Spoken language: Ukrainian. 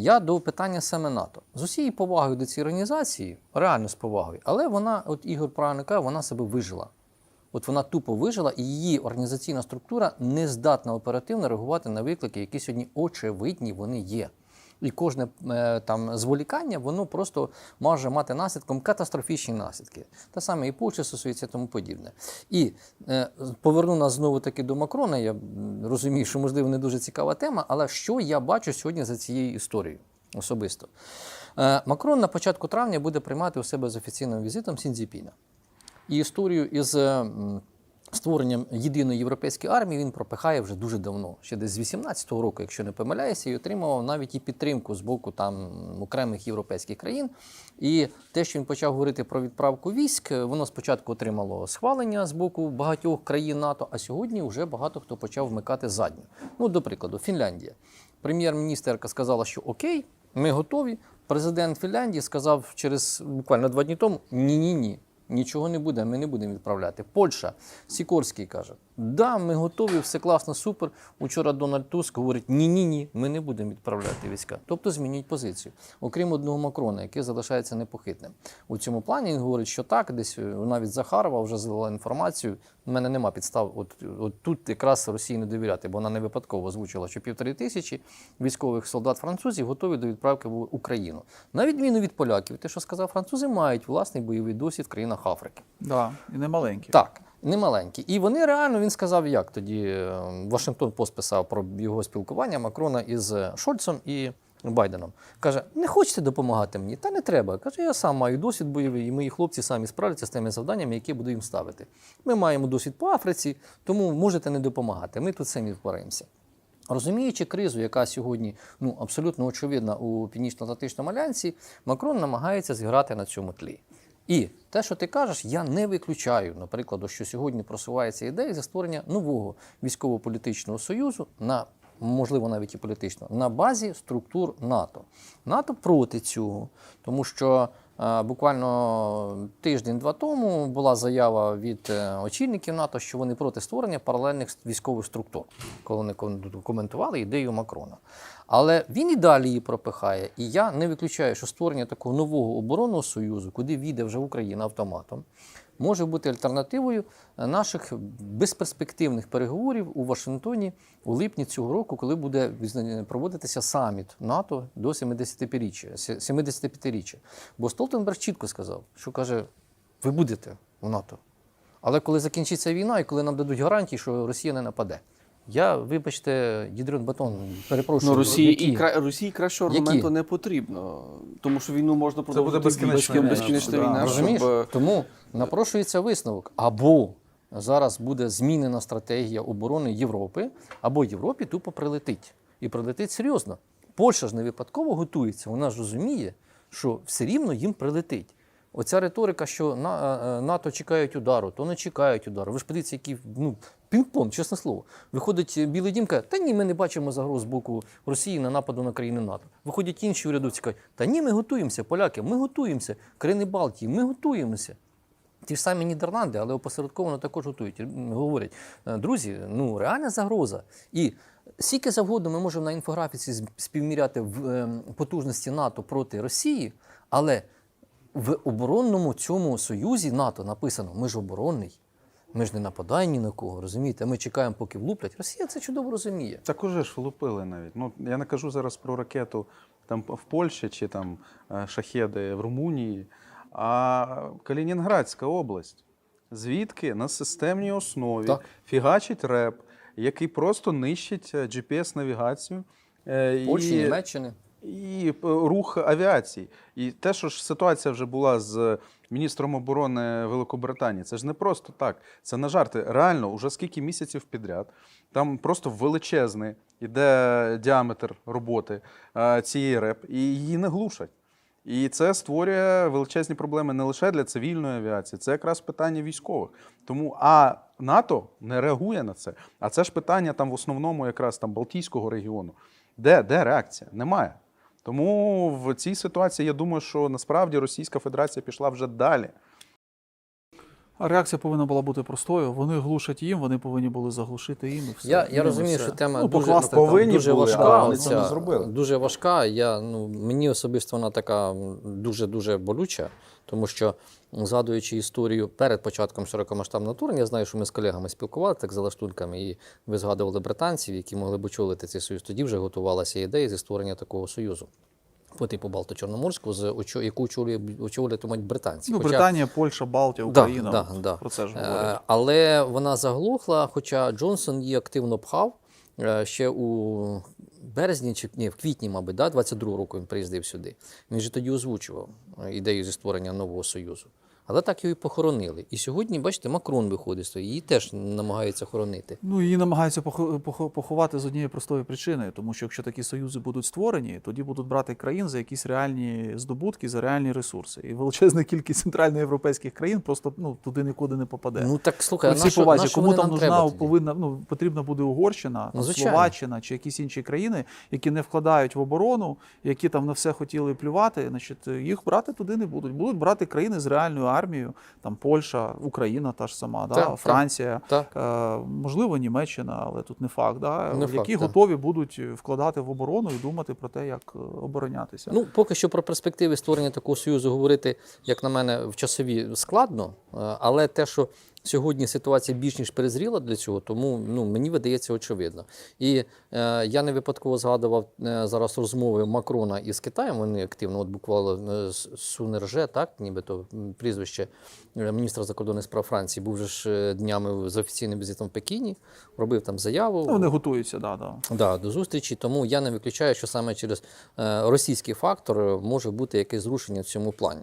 Я до питання саме НАТО. З усією повагою до цієї організації, реально з повагою, але вона, от Ігор правильно каже, вона себе вижила. От вона тупо вижила, і її організаційна структура не здатна оперативно реагувати на виклики, які сьогодні очевидні вони є. І кожне е, там зволікання, воно просто може мати наслідком катастрофічні наслідки. Те саме і Польща стосується тому подібне. І е, поверну нас знову таки до Макрона. Я розумію, що можливо не дуже цікава тема, але що я бачу сьогодні за цією історією особисто? Е, Макрон на початку травня буде приймати у себе з офіційним візитом Сінзіпіна. І історію із створенням єдиної європейської армії він пропихає вже дуже давно, ще десь з 18-го року, якщо не помиляюся, і отримував навіть і підтримку з боку там окремих європейських країн. І те, що він почав говорити про відправку військ, воно спочатку отримало схвалення з боку багатьох країн НАТО, а сьогодні вже багато хто почав вмикати задню. Ну, до прикладу, Фінляндія. Прем'єр-міністерка сказала, що окей, ми готові. Президент Фінляндії сказав через буквально два дні тому: ні-ні ні. Нічого не буде, ми не будемо відправляти. Польща, Сікорський каже: да, ми готові, все класно, супер. Учора Дональд Туск говорить: ні-ні ні, ми не будемо відправляти війська. Тобто змінюють позицію. Окрім одного Макрона, який залишається непохитним. У цьому плані він говорить, що так, десь е, навіть Захарова вже злила інформацію. У мене нема підстав. От, от тут якраз Росії не довіряти, бо вона не випадково озвучила, що півтори тисячі військових солдат французів готові до відправки в Україну. На відміну від поляків, те, що сказав, французи мають власний бойовий досвід в країнах Африки. Да, і не маленькі. Так, не маленькі. І вони реально він сказав, як тоді е, Вашингтон Пост писав про його спілкування Макрона із Шольцем і Байденом. Каже: не хочете допомагати мені? Та не треба. Каже, я сам маю досвід бойовий, і мої хлопці самі справляться з тими завданнями, які буду їм ставити. Ми маємо досвід по Африці, тому можете не допомагати. Ми тут самі впораємося. Розуміючи кризу, яка сьогодні ну, абсолютно очевидна у Північно-Атлантичному альянсі, Макрон намагається зіграти на цьому тлі. І те, що ти кажеш, я не виключаю, наприклад, що сьогодні просувається ідея за створення нового військово-політичного союзу на можливо навіть і політично, на базі структур НАТО. НАТО проти цього, тому що буквально тиждень-два тому була заява від е, очільників НАТО, що вони проти створення паралельних військових структур, коли вони коментували ідею Макрона. Але він і далі її пропихає. І я не виключаю, що створення такого нового оборонного союзу, куди війде вже Україна автоматом, може бути альтернативою наших безперспективних переговорів у Вашингтоні у липні цього року, коли буде проводитися саміт НАТО до 70-річчя, 75-річчя. Бо Столтенберг чітко сказав, що каже: ви будете в НАТО. Але коли закінчиться війна і коли нам дадуть гарантії, що Росія не нападе. Я, вибачте, Дідрон Батон, перепрошую. Ну, Росії, які? і кра... Росії кращого Які? аргументу не потрібно, тому що війну можна продовжити безкінечна безкін- війна, безкінечна да. війна. Розумієш? щоб, е, Тому напрошується висновок. Або зараз буде змінена стратегія оборони Європи, або Європі тупо прилетить. І прилетить серйозно. Польща ж не випадково готується, вона ж розуміє, що все рівно їм прилетить. Оця риторика, що на, е, НАТО чекають удару, то не чекають удару. Ви ж подивіться, які ну, пінг-понг, чесне слово. Виходить е, Білий Дім каже, та ні, ми не бачимо загроз з боку Росії на нападу на країни НАТО. Виходять інші урядовці кажуть, та ні, ми готуємося, поляки, ми готуємося, країни Балтії, ми готуємося. Ті ж самі Нідерланди, але опосередковано також готують. Говорять, «Е, друзі, ну реальна загроза. І скільки завгодно ми можемо на інфографіці співміряти в ем, потужності НАТО проти Росії, але в оборонному цьому союзі НАТО написано: ми ж оборонний, ми ж не нападаємо ні на кого, розумієте? Ми чекаємо, поки влуплять. Росія це чудово розуміє. Так уже ж влупили навіть. Ну я не кажу зараз про ракету там в Польщі чи там е, шахеди в Румунії, а Калінінградська область, звідки на системній основі Так. фігачить реп, який просто нищить е, GPS-навігацію. е, Польщі, і- Німеччини. і е, рух авіації. І те, що ж ситуація вже була з міністром оборони Великобританії, це ж не просто так. Це на жарти. Реально, уже скільки місяців підряд. Там просто величезний іде діаметр роботи цієї РЕП, і її не глушать. І це створює величезні проблеми не лише для цивільної авіації, це якраз питання військових. Тому а НАТО не реагує на це. А це ж питання там в основному якраз там Балтійського регіону. Де, де реакція? Немає. Тому в цій ситуації я думаю, що насправді Російська Федерація пішла вже далі. А реакція повинна була бути простою. Вони глушать їм, вони повинні були заглушити їм. І все. Я, я розумію, все. що тема ну, дуже, покласти повинні дуже були, важка. але цього не зробили. Дуже важка. Я, ну, мені особисто вона така дуже-дуже болюча, тому що, згадуючи історію перед початком широкомасштабного вторгнення, я знаю, що ми з колегами спілкувалися так за лаштунками, і ви згадували британців, які могли б очолити цей союз. Тоді вже готувалася ідея зі створення такого союзу. По типу очо- яку очолюватимуть британці. Ну, Хоча- Британія, Польща, Балтія, Україна. да, да. Про це ж Е, говорять. Але вона заглухла, хоча Джонсон її активно пхав. Е, Ще у березні чи ні, в квітні, мабуть, да, 22 року він приїздив сюди. Він же тоді озвучував е, ідею зі створення нового союзу. Але так його і похоронили. І сьогодні, бачите, Макрон виходить з того, її теж намагаються хоронити. Ну, її намагаються похо- похо- поховати з однієї простої причини, тому що якщо такі союзи будуть створені, тоді будуть брати країн за якісь реальні здобутки, за реальні ресурси. І величезна кількість центральноєвропейських країн просто ну, туди нікуди не попаде. Ну так слухай, що, повазі, кому там нужна повинна ну потрібна буде Угорщина, Ну. Словаччина чи якісь інші країни, які не вкладають в оборону, які там на все хотіли плювати. Значить, їх брати туди не будуть. Будуть брати країни з реальною армією, там Польща, Україна, та ж сама, да, Так, так, Франція, так. Е, можливо, Німеччина, але тут не факт, да, Не які факт, так. готові будуть вкладати в оборону і думати про те, як оборонятися. Ну, поки що про перспективи створення такого союзу говорити, як на мене, в часові складно, е, але те, що сьогодні ситуація більш ніж перезріла для цього, тому ну, мені видається очевидно. І е, я не випадково згадував е, зараз розмови Макрона із Китаєм. Вони активно, от буквально е, Сунерже, так, нібито прізвище е, міністра закордонних справ Франції, був же ж е, днями з офіційним візитом в Пекіні, робив там заяву. Ну, вони готуються, да, да. Да, до зустрічі. Тому я не виключаю, що саме через е, російський фактор е, може бути якесь зрушення в цьому плані.